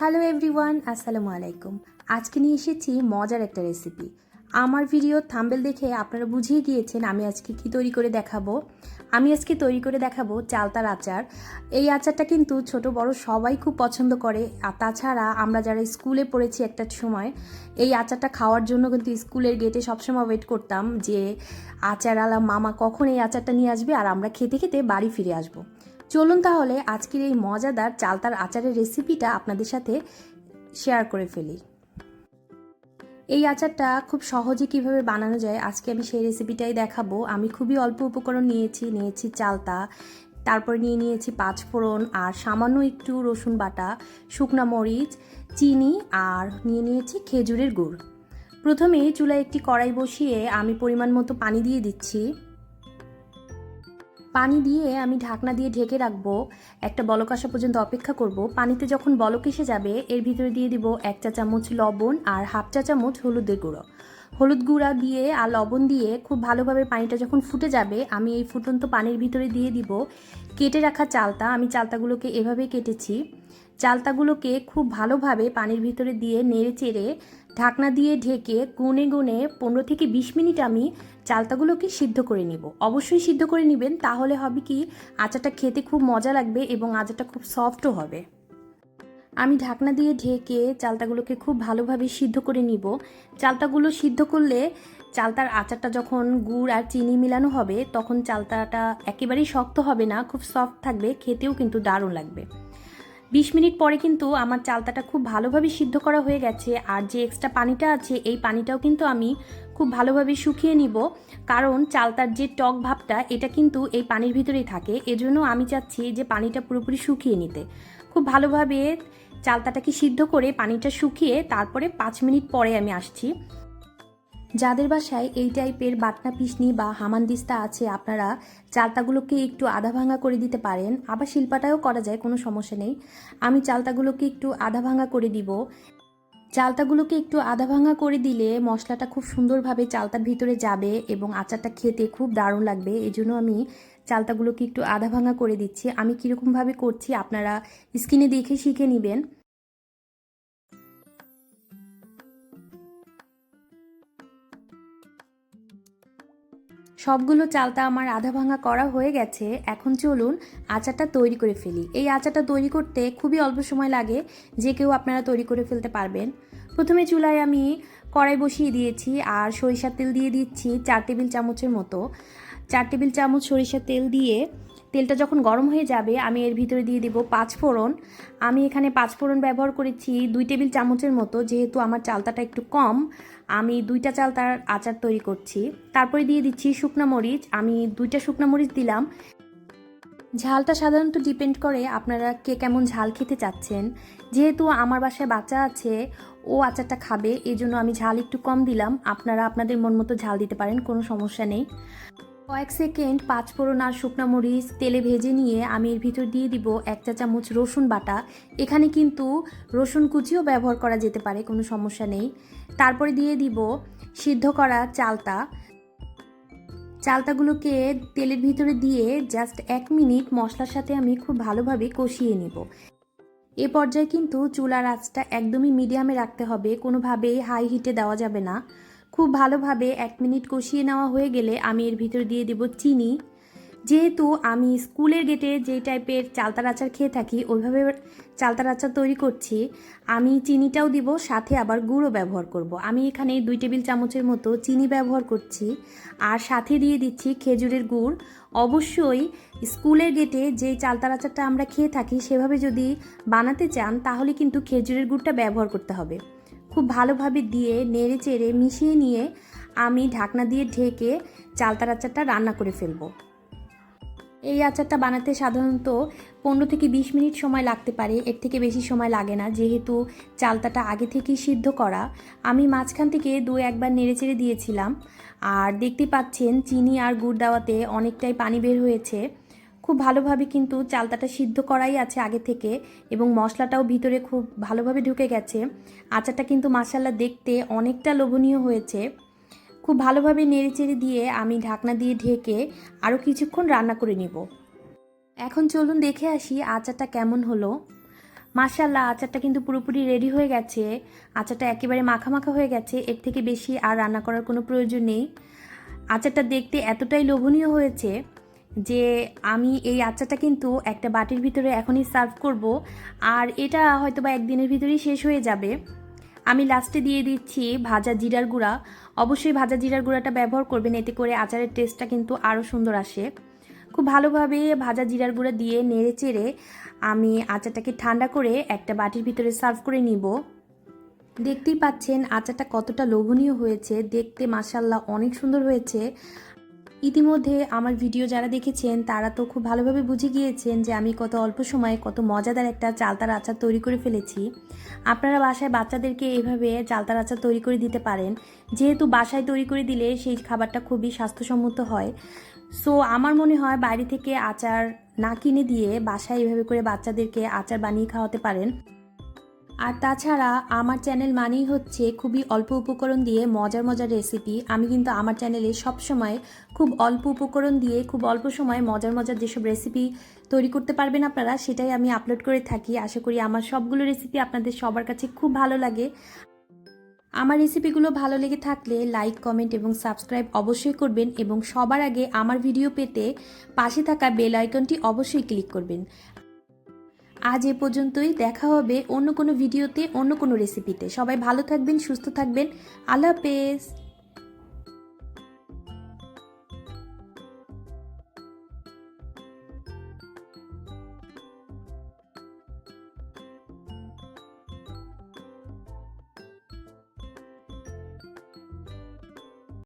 Hello everyone আসসালামু আলাইকুম। আজকে নিয়ে এসেছি মজার একটা রেসিপি আমার ভিডিও থাম্বেল দেখে আপনারা বুঝিয়ে গিয়েছেন আমি আজকে কি তৈরি করে দেখাবো। আমি আজকে তৈরি করে দেখাবো চালতার আচার। এই আচারটা কিন্তু ছোট বড় সবাই খুব পছন্দ করে। আর তাছাড়া আমরা যারা স্কুলে পড়েছি একটা সময়, এই আচারটা খাওয়ার জন্য কিন্তু স্কুলের গেটে সবসময় ওয়েট করতাম যে আচার আলা মামা কখন এই আচারটা নিয়ে আসবে আর আমরা খেতে খেতে বাড়ি ফিরে আসব। চলুন তাহলে আজকের এই মজাদার চালতার আচারের রেসিপিটা আপনাদের সাথে শেয়ার করে ফেলি। এই আচারটা খুব সহজে কীভাবে বানানো যায় আজকে আমি সেই রেসিপিটাই দেখাবো। আমি খুবই অল্প উপকরণ নিয়েছি নিয়েছি চালতা, তারপর নিয়ে নিয়েছি পাঁচফোড়ন আর সামান্য একটু রসুন বাটা, শুকনা মরিচ, চিনি আর নিয়ে নিয়েছি খেজুরের গুড়। প্রথমে চুলায় একটি কড়াই বসিয়ে আমি পরিমাণ মতো পানি দিয়ে দিচ্ছি। পানি দিয়ে আমি ঢাকনা দিয়ে ঢেকে রাখব, একটা বলক আসা পর্যন্ত অপেক্ষা করব। পানিতে যখন বলক এসে যাবে, এর ভিতরে দিয়ে দিব এক চা চামচ লবণ আর হাফ চা চামচ হলুদের গুঁড়ো। হলুদ গুঁড়া দিয়ে আর লবণ দিয়ে খুব ভালোভাবে পানিটা যখন ফুটে যাবে, আমি এই ফুটন্ত পানির ভিতরে দিয়ে দিব। কেটে রাখা চালতা, আমি চালতাগুলোকে এভাবে কেটেছি। চালতাগুলোকে খুব ভালোভাবে পানির ভিতরে দিয়ে নেড়ে চেড়ে ঢাকনা দিয়ে ঢেকে গুনে গুনে পনেরো থেকে বিশ মিনিট আমি চালতাগুলোকে সিদ্ধ করে নিব। অবশ্যই সিদ্ধ করে নেবেন, তাহলে হবে কি আচারটা খেতে খুব মজা লাগবে এবং আচারটা খুব সফটও হবে। আমি ঢাকনা দিয়ে ঢেকে চালতাগুলোকে খুব ভালোভাবে সিদ্ধ করে নিব। চালতাগুলো সিদ্ধ করলে চালতার আচারটা যখন গুড় আর চিনি মিলানো হবে, তখন চালতাটা একেবারেই শক্ত হবে না, খুব সফট থাকবে, খেতেও কিন্তু দারুণ লাগবে। বিশ মিনিট পরে কিন্তু আমার চালতাটা খুব ভালোভাবে সিদ্ধ করা হয়ে গেছে আর যে এক্সট্রা পানিটা আছে, এই পানিটাও কিন্তু আমি খুব ভালোভাবে শুকিয়ে নিব। কারণ চালতার যে টক ভাবটা, এটা কিন্তু এই পানির ভিতরেই থাকে। এজন্য আমি চাচ্ছি যে পানিটা পুরোপুরি শুকিয়ে নিতে। খুব ভালোভাবে চালতাটাকে সিদ্ধ করে পানিটা শুকিয়ে তারপরে পাঁচ মিনিট পরে আমি আসছি। যাদের বাসায় এই টাইপের বাটনা পিসনি বা হামানদিস্তা আছে, আপনারা চালতাগুলোকে একটু আধা ভাঙা করে দিতে পারেন। আবার শিল্পাটাও করা যায়, কোনো সমস্যা নেই। আমি চালতাগুলোকে একটু আধা ভাঙা করে দিব। চালতাগুলোকে একটু আধা ভাঙা করে দিলে মশলাটা খুব সুন্দরভাবে চালতার ভিতরে যাবে এবং আচারটা খেতে খুব দারুণ লাগবে। এই জন্য আমি চালতাগুলোকে একটু আধা ভাঙা করে দিচ্ছি। আমি কীরকমভাবে করছি, আপনারা স্ক্রিনে দেখে শিখে নেবেন। সবগুলো চালটা আমার আধা ভাঙা করা হয়ে গেছে। এখন চলুন আচারটা তৈরি করে ফেলি। এই আচারটা তৈরি করতে খুবই অল্প সময় লাগে, যে কেউ আপনারা তৈরি করে ফেলতে পারবেন। প্রথমে চুলায় আমি কড়াই বসিয়ে দিয়েছি আর সরিষার তেল দিয়ে দিচ্ছি চার টেবিল চামচের মতো। চার টেবিল চামচ সরিষার তেল দিয়ে তেলটা যখন গরম হয়ে যাবে, আমি এর ভিতরে দিয়ে দিব পাঁচ ফোড়ন। আমি এখানে পাঁচ ফোড়ন ব্যবহার করেছি দুই টেবিল চামচের মতো, যেহেতু আমার চালতাটা একটু কম, আমি দুইটা চালতার আচার তৈরি করছি। তারপরে দিয়ে দিচ্ছি শুকনো মরিচ, আমি দুইটা শুকনো মরিচ দিলাম। ঝালটা সাধারণত ডিপেন্ড করে আপনারা কে কেমন ঝাল খেতে চাচ্ছেন। যেহেতু আমার বাসায় বাচ্চা আছে, ও আচারটা খাবে এই জন্য আমি ঝাল একটু কম দিলাম। আপনারা আপনাদের মন মতো ঝাল দিতে পারেন, কোনো সমস্যা নেই। কয়েক সেকেন্ড পাঁচ ফোড়ন আর শুকনো মরিচ, তেলে ভেজে নিয়ে আমি এর ভিতর দিয়ে দিব এক চা চামচ রসুন বাটা। এখানে কিন্তু রসুন কুচিও ব্যবহার করা যেতে পারে, কোনো সমস্যা নেই। তারপরে দিয়ে দিব সিদ্ধ করা চালতা। চালতাগুলোকে তেলের ভিতরে দিয়ে জাস্ট এক মিনিট মশলার সাথে আমি খুব ভালোভাবে কষিয়ে নেব। এ পর্যায়ে কিন্তু চুলার আঁচটা একদমই মিডিয়ামে রাখতে হবে, কোনোভাবেই হাই হিটে দেওয়া যাবে না। খুব ভালোভাবে এক মিনিট কষিয়ে নেওয়া হয়ে গেলে আমি এর ভিতর দিয়ে দেব চিনি। যেহেতু আমি স্কুলের গেটে যে টাইপের চালতার আচার খেয়ে থাকি, ওইভাবে চালতার আচার তৈরি করছি, আমি চিনিটাও দিব, সাথে আবার গুঁড়ো ব্যবহার করব। আমি এখানে দুই টেবিল চামচের মতো চিনি ব্যবহার করছি, আর সাথে দিয়ে দিচ্ছি খেজুরের গুড়। অবশ্যই স্কুলের গেটে যে চালতার আচারটা আমরা খেয়ে থাকি, সেভাবে যদি বানাতে চান, তাহলে কিন্তু খেজুরের গুড়টা ব্যবহার করতে হবে। খুব ভালোভাবে দিয়ে নেড়ে চেড়ে মিশিয়ে নিয়ে আমি ঢাকনা দিয়ে ঢেকে চালতার আচারটা রান্না করে ফেলব। এই আচারটা বানাতে সাধারণত পনেরো থেকে বিশ মিনিট সময় লাগতে পারে, এর থেকে বেশি সময় লাগে না। যেহেতু চালতাটা আগে থেকেই সিদ্ধ করা, আমি মাঝখান থেকে দু একবার নেড়েচেড়ে দিয়েছিলাম। আর দেখতে পাচ্ছেন, চিনি আর গুড় দেওয়াতে অনেকটাই পানি বের হয়েছে। খুব ভালোভাবে কিন্তু চালতাটা সিদ্ধ করাই আছে আগে থেকে এবং মশলাটাও ভিতরে খুব ভালোভাবে ঢুকে গেছে। আচারটা কিন্তু মাসাল্লা দেখতে অনেকটা লোভনীয় হয়েছে। খুব ভালোভাবে নেড়েচেড়ে দিয়ে আমি ঢাকনা দিয়ে ঢেকে আরও কিছুক্ষণ রান্না করে নিব। এখন চলুন দেখে আসি আচারটা কেমন হলো। মাশাল্লাহ আচারটা কিন্তু পুরোপুরি রেডি হয়ে গেছে। আচারটা একেবারে মাখা মাখা হয়ে গেছে, এর থেকে বেশি আর রান্না করার কোনো প্রয়োজন নেই। আচারটা দেখতে এতটাই লোভনীয় হয়েছে যে আমি এই আচারটা কিন্তু একটা বাটির ভিতরে এখনই সার্ভ করব, আর এটা হয়তো বা একদিনের ভিতরেই শেষ হয়ে যাবে। আমি লাস্টে দিয়ে দিচ্ছি ভাজা জিরার গুঁড়া। অবশ্যই ভাজা জিরার গুঁড়াটা ব্যবহার করবেন, এতে করে আচারের টেস্টটা কিন্তু আরও সুন্দর আসে। খুব ভালোভাবে ভাজা জিরার গুঁড়া দিয়ে নেড়ে চেড়ে আমি আচারটাকে ঠান্ডা করে একটা বাটির ভিতরে সার্ভ করে নিব। দেখতেই পাচ্ছেন আচারটা কতটা লোভনীয় হয়েছে। দেখতে মাসাল্লাহ অনেক সুন্দর হয়েছে। ইতিমধ্যে আমার ভিডিও যারা দেখেছেন, তারা তো খুব ভালোভাবে বুঝে গিয়েছেন যে আমি কত অল্প সময়ে কত মজাদার একটা চালতার আচার তৈরি করে ফেলেছি। আপনারা বাসায় বাচ্চাদেরকে এভাবে চালতার আচার তৈরি করে দিতে পারেন। যেহেতু বাসায় তৈরি করে দিলে সেই খাবারটা খুবই স্বাস্থ্যসম্মত হয়। সো আমার মনে হয় বাইরে থেকে আচার না কিনে দিয়ে বাসায় এভাবে করে বাচ্চাদেরকে আচার বানিয়ে খাওয়াতে পারেন। আর তাছাড়া আমার চ্যানেল মানেই হচ্ছে খুবই অল্প উপকরণ দিয়ে মজার মজার রেসিপি আমি কিন্তু আমার চ্যানেলে সবসময় খুব অল্প উপকরণ দিয়ে, খুব অল্প সময়ে মজার মজার যেসব রেসিপি তৈরি করতে পারবেন আপনারা, সেটাই আমি আপলোড করে থাকি। আশা করি আমার সবগুলো রেসিপি আপনাদের সবার কাছে খুব ভালো লাগে। আমার রেসিপিগুলো ভালো লেগে থাকলে লাইক কমেন্ট এবং সাবস্ক্রাইব অবশ্যই করবেন এবং সবার আগে আমার ভিডিও পেতে পাশে থাকা বেল আইকনটি অবশ্যই ক্লিক করবেন। আজ এ পর্যন্তই। দেখা হবে অন্য কোনো ভিডিওতে, অন্য কোনো রেসিপিতে সবাই ভালো থাকবেন, সুস্থ থাকবেন। আল্লাহ হাফেজ।